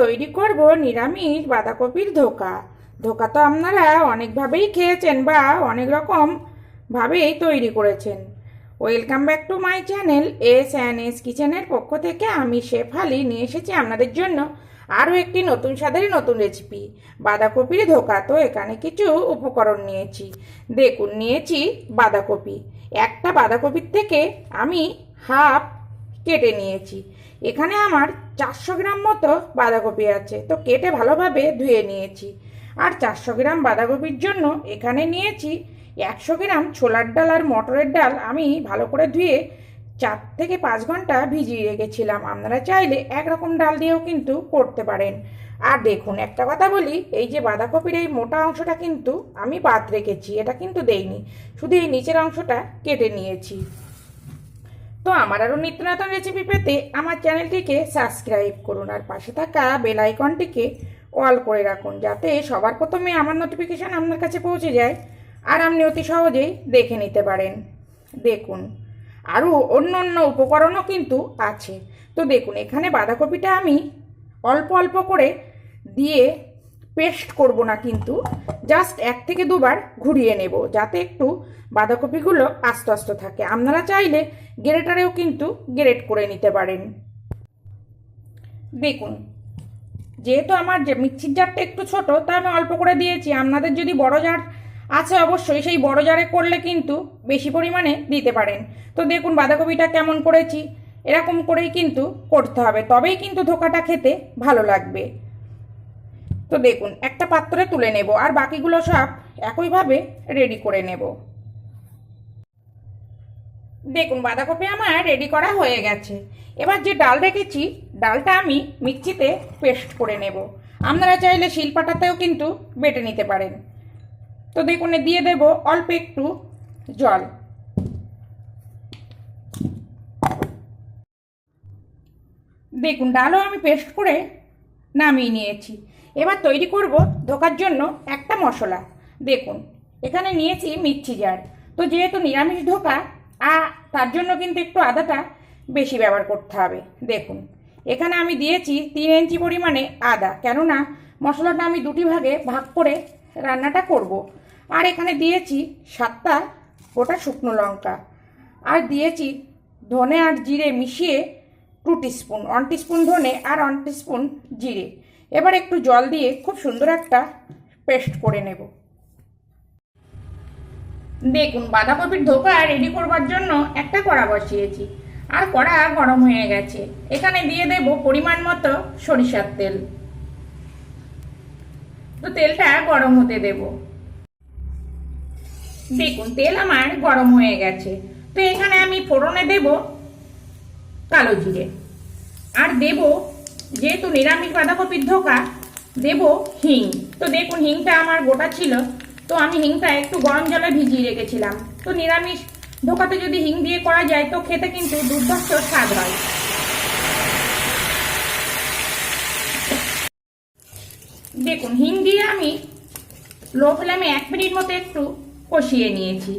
তৈরি করব, নিরামিষ বাঁধাকপির ধোকা। ধোকা তো আপনারা অনেকভাবেই খেয়েছেন বা অনেক রকম ভাবেই তৈরি করেছেন। Welcome back to my channel, S and S কিচেনের পক্ষ থেকে আমি শেফ হালি নিয়ে এসেছি আপনাদের জন্য আরও একটি নতুন স্বাদের নতুন রেসিপি। বাঁধাকপির ধোকা তো এখানে কিছু উপকরণ নিয়েছি। দেখুন, নিয়েছি বাঁধাকপি। একটা বাঁধাকপির থেকে আমি হাফ কেটে নিয়েছি। এখানে আমার চারশো গ্রাম মতো বাঁধাকপি আছে। তো কেটে ভালোভাবে ধুয়ে নিয়েছি। আর চারশো গ্রাম বাঁধাকপির জন্য এখানে নিয়েছি একশো গ্রাম ছোলার ডাল আর মটরের ডাল। আমি ভালো করে ধুয়ে চার থেকে পাঁচ ঘণ্টা ভিজিয়ে রেখেছিলাম। আপনারা চাইলে একরকম ডাল দিয়েও কিন্তু করতে পারেন। আর দেখুন, একটা কথা বলি, এই যে বাঁধাকপির এই মোটা অংশটা কিন্তু আমি বাদ রেখেছি, এটা কিন্তু দেইনি। শুধু এই নিচের অংশটা কেটে নিয়েছি। তো আমার আরও নিত্য নতুন রেসিপি পেতে আমার চ্যানেলটিকে সাবস্ক্রাইব করুন আর পাশে থাকা বেল আইকনটিকে অল করে রাখুন যাতে সবার প্রথমে আমার নোটিফিকেশান আপনার কাছে পৌঁছে যায় আর আপনি অতি সহজেই দেখে নিতে পারেন। দেখুন, আরও অন্য অন্য উপকরণও কিন্তু আছে। তো দেখুন, এখানে বাঁধাকপিটা আমি অল্প অল্প করে দিয়ে পেস্ট করব না কিন্তু জাস্ট এক থেকে দুবার ঘুরিয়ে নেব, যাতে একটু বাঁধাকপিগুলো আস্তে আস্তে থাকে। আপনারা চাইলে গ্রেটারেও কিন্তু গ্রেট করে নিতে পারেন। দেখুন, যেহেতু আমার যে মিক্সির জারটা একটু ছোট, তা আমি অল্প করে দিয়েছি। আপনাদের যদি বড় জার আছে অবশ্যই, সেই বড় জারে করলে কিন্তু বেশি পরিমাণে দিতে পারেন। তো দেখুন, বাঁধাকপিটা কেমন করেছি, এরকম করেই কিন্তু করতে হবে। তবেই কিন্তু ধোকাটা খেতে ভালো লাগবে। তো দেখুন, একটা পাত্রে তুলে নেব আর বাকিগুলো সব একইভাবে রেডি করে নেব। দেখুন, বাঁধাকপি আমার রেডি করা হয়ে গেছে। এবার যে ডাল রেখেছি, ডালটা আমি মিক্সিতে পেস্ট করে নেব। আপনারা চাইলে শিলপাটাতেও কিন্তু বেটে নিতে পারেন। তো দেখুন দিয়ে দেব অল্প একটু জল। দেখুন, ডালও আমি পেস্ট করে নামিয়ে নিয়েছি। এবার তৈরি করব ধোকার জন্য একটা মশলা। দেখুন, এখানে নিয়েছি মিক্সি জার। তো যেহেতু নিরামিষ ধোকা, আ, তার জন্য কিন্তু একটু আদাটা বেশি ব্যবহার করতে হবে। দেখুন, এখানে আমি দিয়েছি তিন ইঞ্চি পরিমাণে আদা। কেননা, মশলাটা আমি দুটি ভাগে ভাগ করে রান্নাটা করব। আর এখানে দিয়েছি সাতটা গোটা শুকনো লঙ্কা। আর দিয়েছি ধনে আর জিরে মিশিয়ে টু টিস্পুন, ওয়ান টিস্পুন ধনে আর ওয়ান টিস্পুন জিরে। এবার একটু জল দিয়ে খুব সুন্দর একটা পেস্ট করে নেব। দেখুন, বাঁধাকপির ধোকা রেডি করবার জন্য একটা কড়া বসিয়েছি। আর কড়া গরম হয়ে গেছে। এখানে দিয়ে দেব পরিমাণ মতো সরিষার তেল। তো তেলটা গরম হতে দেব। দেখুন, তেল আমার গরম হয়ে গেছে। তো এখানে আমি ফোড়নে দেব কালো জিরে। আর দেব যেহেতু নিরামিষ বাঁধাকপির ধোকা, দেব হিং। তো দেখুন, হিংটা আমার গোটা ছিল। তো আমি হিংটা একটু গরম জলে ভিজিয়ে রেখেছিলাম। তো নিরামিষ ধোকাতে যদি হিং দিয়ে করা যায়, তো খেতে কিন্তু দুর্ধর্ষ স্বাদ হয়। দেখুন, হিং দিয়ে আমি লো ফ্লেমে এক মিনিট মতো একটু কষিয়ে নিয়েছি।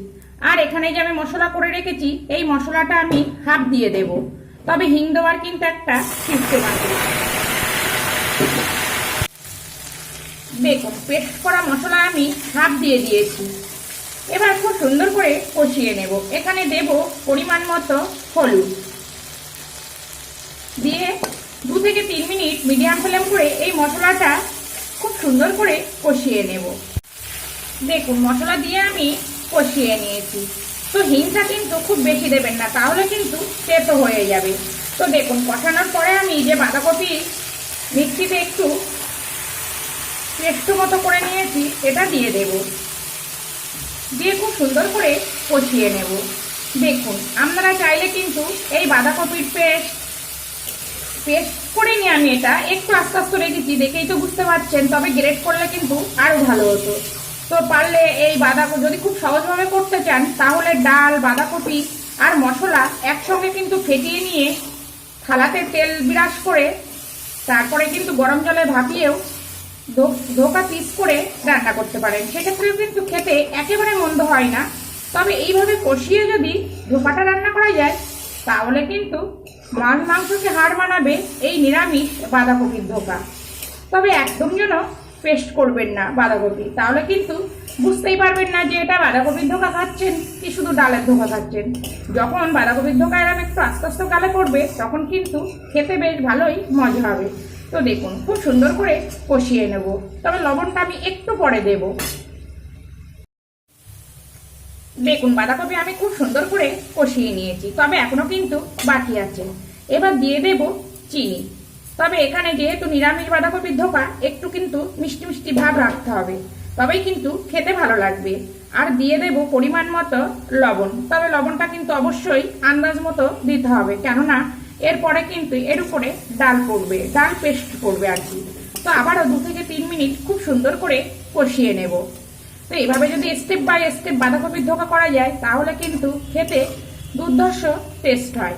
আর এখানে যে আমি মশলা করে রেখেছি, এই মশলাটা আমি হাফ দিয়ে দেব। তবে হিং দেওয়ার কিন্তু একটা সিস্টেম আছে দেখুন পেস্ট করা মশলা আমি হাফ দিয়ে দিয়েছি। এবার খুব সুন্দর করে কষিয়ে নেব। এখানে দেব পরিমাণ মতো হলুদ। দিয়ে দু থেকে তিন মিনিট মিডিয়াম ফ্লেম করে এই মশলাটা খুব সুন্দর করে কষিয়ে নেব। দেখুন, মশলা দিয়ে আমি কষিয়ে নিয়েছি। তো হিংসা কিন্তু খুব বেশি দেবেন না, তাহলে কিন্তু তেতো হয়ে যাবে। তো দেখুন, কষানোর পরে আমি যে বাঁধাকপি মিক্সিতে একটু পেস্ট মতো করে নিয়েছি, এটা দিয়ে দেব। দিয়ে খুব সুন্দর করে কষিয়ে নেব। দেখুন, আপনারা চাইলে কিন্তু এই বাঁধাকপির পেস্ট পেস্ট করে নিই আমি এটা একটু আস্তে আস্তে রেখেছি, দেখেই তো বুঝতে পারছেন, তবে গ্রেট করলে কিন্তু আরও ভালো হতো। তো পারলে এই বাঁধাকপি, যদি খুব সহজভাবে করতে চান, তাহলে ডাল, বাঁধাকপি আর মশলা একসঙ্গে কিন্তু ফেটিয়ে নিয়ে থালাতে তেল বিরাস করে, তারপরে কিন্তু গরম জলে ভাপিয়েও ধোকা পিস করে রান্না করতে পারেন। সেক্ষেত্রেও কিন্তু খেতে একেবারে মন্দ হয় না। তবে এইভাবে কষিয়ে যদি ধোকাটা রান্না করা যায়, তাহলে কিন্তু মাছ মাংসকে হাড় মানাবে এই নিরামিষ বাঁধাকপির ধোকা। তবে একদম যেন পেস্ট করবেন না বাঁধাকপি। তাহলে কিন্তু বুঝতেই পারবেন না যে এটা বাঁধাকপির ধোকা খাচ্ছেন কি শুধু ডালের ধোকা খাচ্ছেন। যখন বাঁধাকপির ধোকা এরকম একটু আস্তে আস্তে গালে পড়বে, তখন কিন্তু খেতে বেশ ভালোই মজা হবে। তো দেখুন, খুব সুন্দর করে কষিয়ে নেব। তবে লবণটা আমি একটু পরে দেব। দেখুন, বাঁধাকপি আমি খুব সুন্দর করে কষিয়ে নিয়েছি, তবে এখনও কিন্তু বাকি আছে। এবার দিয়ে দেব চিনি। তবে এখানে যেহেতু নিরামিষ বাঁধাকপির ধোকা, একটু কিন্তু মিষ্টি মিষ্টি ভাব রাখতে হবে। তবেই কিন্তু খেতে ভালো লাগবে। আর দিয়ে দেব পরিমাণ মতো লবণ। তবে লবণটা কিন্তু অবশ্যই আন্দাজ মতো দিতে হবে। কেননা এরপরে কিন্তু এর উপরে ডাল পড়বে, ডাল পেস্ট পড়বে আর কি। তো আবারও দু থেকে তিন মিনিট খুব সুন্দর করে কষিয়ে নেব। তো এইভাবে যদি স্টেপ বাই স্টেপ বাঁধাকপির ধোকা করা যায়, তাহলে কিন্তু খেতে দুর্ধর্ষ টেস্ট হয়।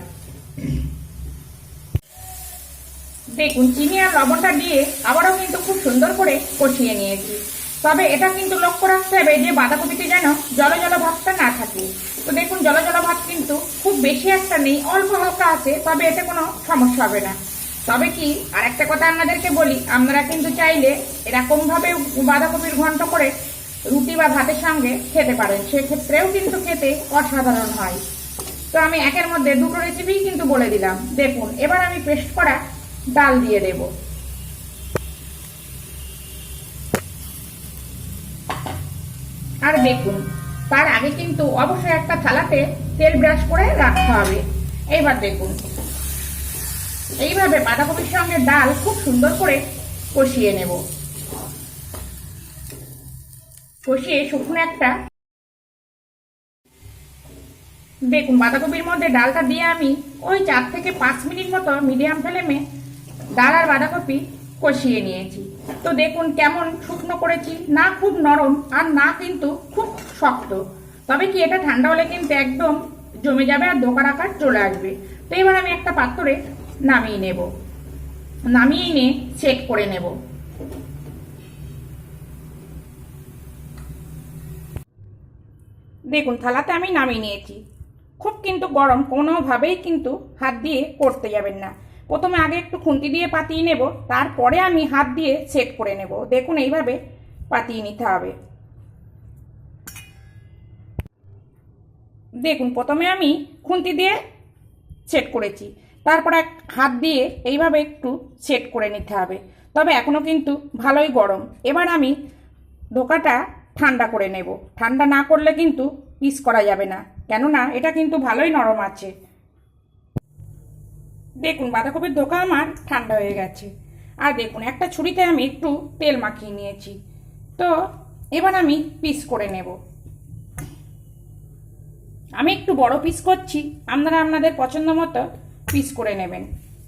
দেখুন, চিনি আর লবণটা দিয়ে আবারও কিন্তু খুব সুন্দর করে কষিয়ে নিয়েছি। তবে এটা কিন্তু লক্ষ্য রাখতে হবে যে বাঁধাকপিতে যেন জল জল ভাবটা না থাকে। তো দেখুন, জল জল ভাব কিন্তু খুব বেশি একটা নেই, অল্প হালকা আছে, তবে এতে কোনো সমস্যা হবে না। তবে কি আর একটা কথা আপনাদেরকে বলি, আপনারা কিন্তু চাইলে এরকমভাবে বাঁধাকপির ঘন্ট করে রুটি বা ভাতের সঙ্গে খেতে পারেন, সেক্ষেত্রেও কিন্তু খেতে অসাধারণ হয়। তো আমি একের মধ্যে দুটো রেসিপি কিন্তু বলে দিলাম। দেখুন, এবার আমি পেস্ট করা ডাল দিয়ে দেব। আর দেখুন, তার আগে কিন্তু অবশ্যই একটা থালাতে তেল ব্রাশ করে রাখতে হবে। এইবার দেখুন, এইভাবে বাঁধাকপির সঙ্গে ডাল খুব সুন্দর করে কষিয়ে নেব। কষিয়ে শুকনো একটা দেখুন, বাঁধাকপির মধ্যে ডালটা দিয়ে আমি ওই চার থেকে পাঁচ মিনিট মতো মিডিয়াম ফ্লেমে ডাল আর বাঁধাকপি কষিয়ে নিয়েছি। তো দেখুন কেমন শুকনো করেছি। না খুব নরম আর না কিন্তু খুব শক্ত। তবে কি এটা ঠান্ডা হলে কিন্তু একদম জমে যাবে আর দোকান আকার চলে আসবে। তো এবার আমি একটা পাত্রে নামিয়ে নেব। নামিয়ে নিয়ে চেক করে নেব। দেখুন, থালাতে আমি নামিয়ে নিয়েছি। খুব কিন্তু গরম, কোনোভাবেই কিন্তু হাত দিয়ে করতে যাবেন না। প্রথমে আগে একটু খুন্তি দিয়ে পাতিয়ে নেব, তারপরে আমি হাত দিয়ে সেট করে নেব। দেখুন এইভাবে পাতিয়ে নিতে হবে। দেখুন, প্রথমে আমি খুন্তি দিয়ে সেট করেছি, তারপরে হাত দিয়ে এইভাবে একটু সেট করে নিতে হবে। তবে এখনও কিন্তু ভালোই গরম। এবার আমি ধোকাটা ঠান্ডা করে নেব। ঠান্ডা না করলে কিন্তু পিস করা যাবে না। কেননা এটা কিন্তু ভালোই নরম আছে। দেখুন, বাঁধাকপির ধোকা আমার ঠান্ডা হয়ে গেছে। আর দেখুন, একটা ছুরিতে আমি একটু তেল মাখিয়ে নিয়েছি। তো, এবার আমি পিস করে নেব। আমি একটু বড় পিস করছি, আপনারা আপনাদের পছন্দ মতো পিস করে নেবেন।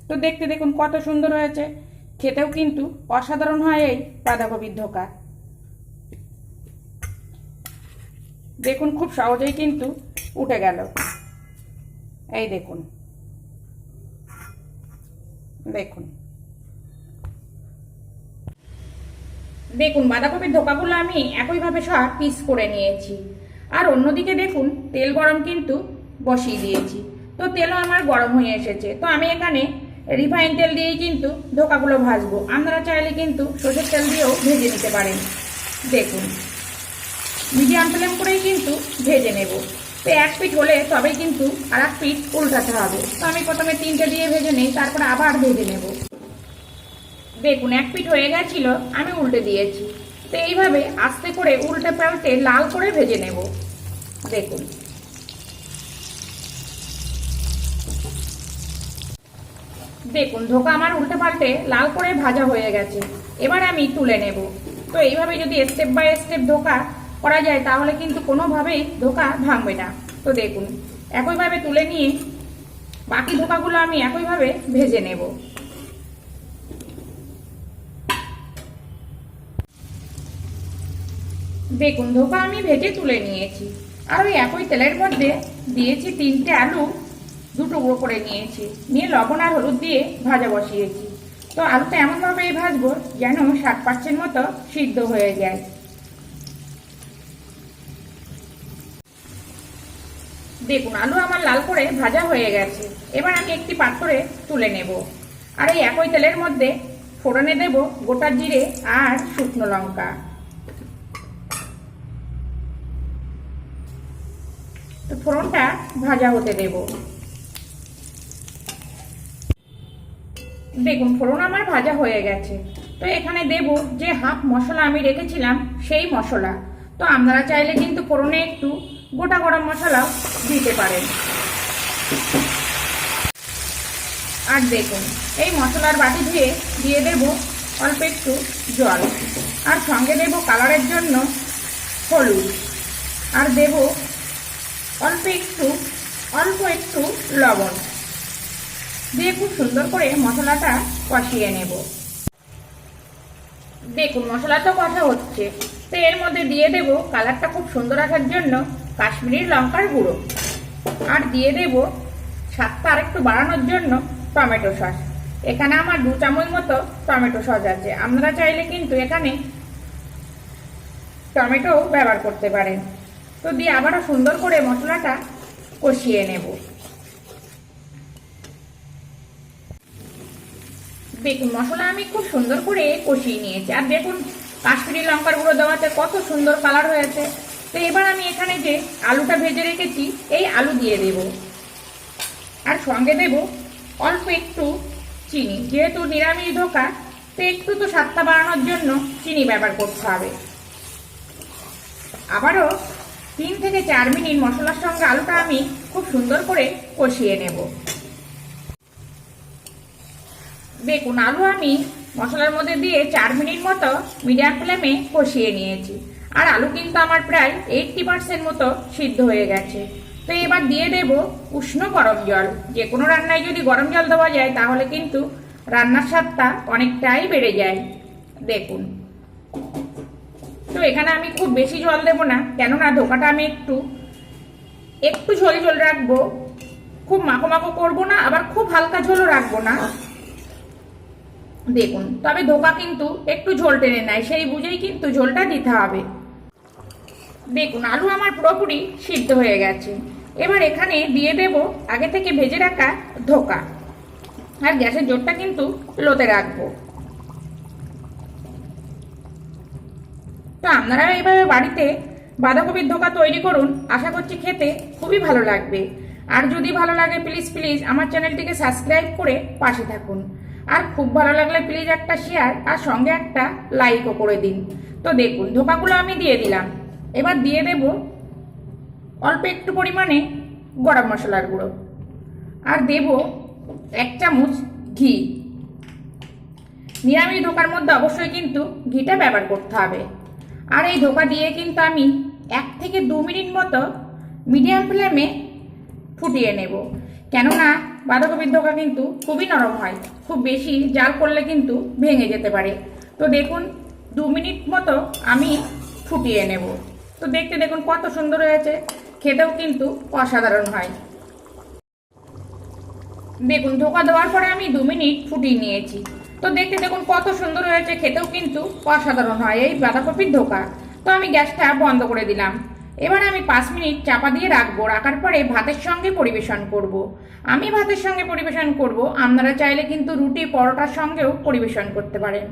তো দেখতে দেখুন, কত সুন্দর হয়েছে। খেতেও কিন্তু অসাধারণ হয় এই বাঁধাকপির ধোকা। দেখুন, খুব সহজেই কিন্তু উঠে গেল। এই দেখুন। দেখুন। দেখুন, বাঁধাকপির ধোকাগুলো আমি একইভাবে সব পিস করে নিয়েছি। আর অন্যদিকে দেখুন, তেল গরম কিন্তু বসিয়ে দিয়েছি। তো তেলও আমার গরম হয়ে এসেছে। তো আমি এখানে রিফাইন তেল দিয়েই কিন্তু ধোকাগুলো ভাজবো। আপনারা চাইলে কিন্তু সর্ষের তেল দিয়েও ভেজে নিতে পারেন। দেখুন মিডিয়াম ফ্লেম করেই কিন্তু ভেজে নেব। তো এক পিঠ হলে তবেই কিন্তু আর এক পিঠ উল্টাতে হবে। তো আমি প্রথমে তিনটে দিয়ে ভেজে নেই, তারপরে আবার ভেজে নেব। দেখুন, এক পিঠ হয়ে গেছিল, আমি উল্টে দিয়েছি। তো এইভাবে আস্তে করে উল্টে পাল্টে লাল করে ভেজে নেব। দেখুন। দেখুন ধোকা আমার উল্টে পাল্টে লাল করে ভাজা হয়ে গেছে। এবার আমি তুলে নেব। তো এইভাবে যদি স্টেপ বাই স্টেপ ধোকা করা যায় তাহলে কিন্তু কোনোভাবেই ধোকা ভাঙবে না। তো দেখুন, একইভাবে তুলে নিয়ে বাকি ধোকাগুলো আমি একইভাবে ভেজে নেব। দেখুন, ধোকা আমি ভেজে তুলে নিয়েছি। আর ওই একই তেলের মধ্যে দিয়েছি তিনটে আলু দু টুকরো করে নিয়েছি। নিয়ে লবণ আর হলুদ দিয়ে ভাজা বসিয়েছি। তো আলুটা এমনভাবেই ভাজবো যেন ষাট পার্সেন্ট মতো সিদ্ধ হয়ে যায়। দেখুন, আলু আমার লাল করে ভাজা হয়ে গেছে। এবার আমি একটি পাত্রে তুলে নেব। আর এই একই তেলের মধ্যে ফোড়নে দেব গোটা জিরে আর শুকনো লঙ্কা। তো ফোড়নটা ভাজা হতে দেব। দেখুন, ফোড়ন আমার ভাজা হয়ে গেছে। তো এখানে দেব যে হাফ মশলা আমি রেখেছিলাম, সেই মশলা। তো আপনারা চাইলে কিন্তু ফোড়নে একটু গোটা গরম মশলাও দিতে পারেন। আর দেখুন, এই মশলার বাটি ধুয়ে দিয়ে দেব অল্প একটু জল। আর সঙ্গে দেব কালারের জন্য হলুদ। আর দেব অল্প একটু অল্প একটু লবণ। দিয়ে খুব সুন্দর করে মশলাটা কষিয়ে নেব। দেখুন মশলা তো কষা হচ্ছে। তো এর মধ্যে দিয়ে দেব কালারটা খুব সুন্দর আসার জন্য কাশ্মীরি লঙ্কার গুঁড়ো। আর দিয়ে দেব স্বাদটা আরেকটু বাড়ানোর জন্য টমেটো সস। এখানে আমার দু চামচ মতো টমেটো সস আছে। আপনারা চাইলে কিন্তু এখানে টমেটো ব্যবহার করতে পারেন। তো দিয়ে আবারও সুন্দর করে মশলাটা কষিয়ে নেব। দেখুন মশলা আমি খুব সুন্দর করে কষিয়ে নিয়েছি। আর দেখুন, কাশ্মীরি লঙ্কার গুঁড়ো দেওয়াতে কত সুন্দর কালার হয়েছে। তো এবার আমি এখানে যে আলুটা ভেজে রেখেছি, এই আলু দিয়ে দেব। আর সঙ্গে দেব অল্প একটু চিনি। যেহেতু নিরামিষ ধোকা, তো একটু তো স্বাদটা বাড়ানোর জন্য চিনি ব্যবহার করতে হবে। আবারও তিন থেকে চার মিনিট মশলার সঙ্গে আলুটা আমি খুব সুন্দর করে কষিয়ে নেব। দেখুন, আলু আমি মশলার মধ্যে দিয়ে চার মিনিট মতো মিডিয়াম ফ্লেমে কষিয়ে নিয়েছি। আর আলু কিন্তু আমার প্রায় এইটটি পার্সেন্ট মতো সিদ্ধ হয়ে গেছে। তো এবার দিয়ে দেব উষ্ণ গরম জল। যে কোনো রান্নায় যদি গরম জল দেওয়া যায়, তাহলে কিন্তু রান্নার স্বাদটা অনেকটাই বেড়ে যায়। দেখুন। তো এখানে আমি খুব বেশি জল দেব না, কেননা ধোকাটা আমি একটু একটু ঝোল ঝোল রাখব। খুব মাখো মাখো করব না, আবার খুব হালকা ঝোলও রাখব না। দেখুন, তবে ধোকা কিন্তু একটু ঝোল টেনে নেয়, সেই বুঝেই কিন্তু ঝোলটা দিতে হবে। দেখুন, আলু আমার পুরোপুরি সিদ্ধ হয়ে গেছে। এবার এখানে দিয়ে দেব আগে থেকে ভেজে রাখা ধোকা। আর গ্যাসের জোরটা কিন্তু লোতে রাখব। তো আপনারা এইভাবে বাড়িতে বাঁধাকপির ধোকা তৈরি করুন, আশা করছি খেতে খুবই ভালো লাগবে। আর যদি ভালো লাগে প্লিজ প্লিজ আমার চ্যানেলটিকে সাবস্ক্রাইব করে পাশে থাকুন। আর খুব ভালো লাগলে প্লিজ একটা শেয়ার আর সঙ্গে একটা লাইকও করে দিন। তো দেখুন, ধোকাগুলো আমি দিয়ে দিলাম। এবার দিয়ে দেব অল্প একটু পরিমাণে গরম মশলার গুঁড়ো। আর দেব এক চামচ ঘি। নিরামিষ ধোকার মধ্যে অবশ্যই কিন্তু ঘিটা ব্যবহার করতে হবে। আর এই ধোকা দিয়ে কিন্তু আমি এক থেকে দু মিনিট মতো মিডিয়াম ফ্লেমে ফুটিয়ে নেব। কেননা বাঁধাকপির ধোকা কিন্তু খুবই নরম হয়। খুব বেশি জাল করলে কিন্তু ভেঙে যেতে পারে। তো দেখুন, দু মিনিট মতো আমি ফুটিয়ে নেব। তো দেখতে দেখুন কত সুন্দর হয়েছে। খেতেও কিন্তু অসাধারণ হয়। দেখুন, ধোকা দেওয়ার পরে আমি দু মিনিট ফুটিয়ে নিয়েছি। তো দেখতে দেখুন কত সুন্দর হয়েছে, খেতেও কিন্তু অসাধারণ হয় এই বাঁধাকপির ধোকা। তো আমি গ্যাসটা বন্ধ করে দিলাম। এবার আমি পাঁচ মিনিট চাপা দিয়ে রাখব, রাখার পরে ভাতের সঙ্গে পরিবেশন করব। আমি ভাতের সঙ্গে পরিবেশন করব, আপনারা চাইলে কিন্তু রুটি, পরোটার সঙ্গেও পরিবেশন করতে পারেন।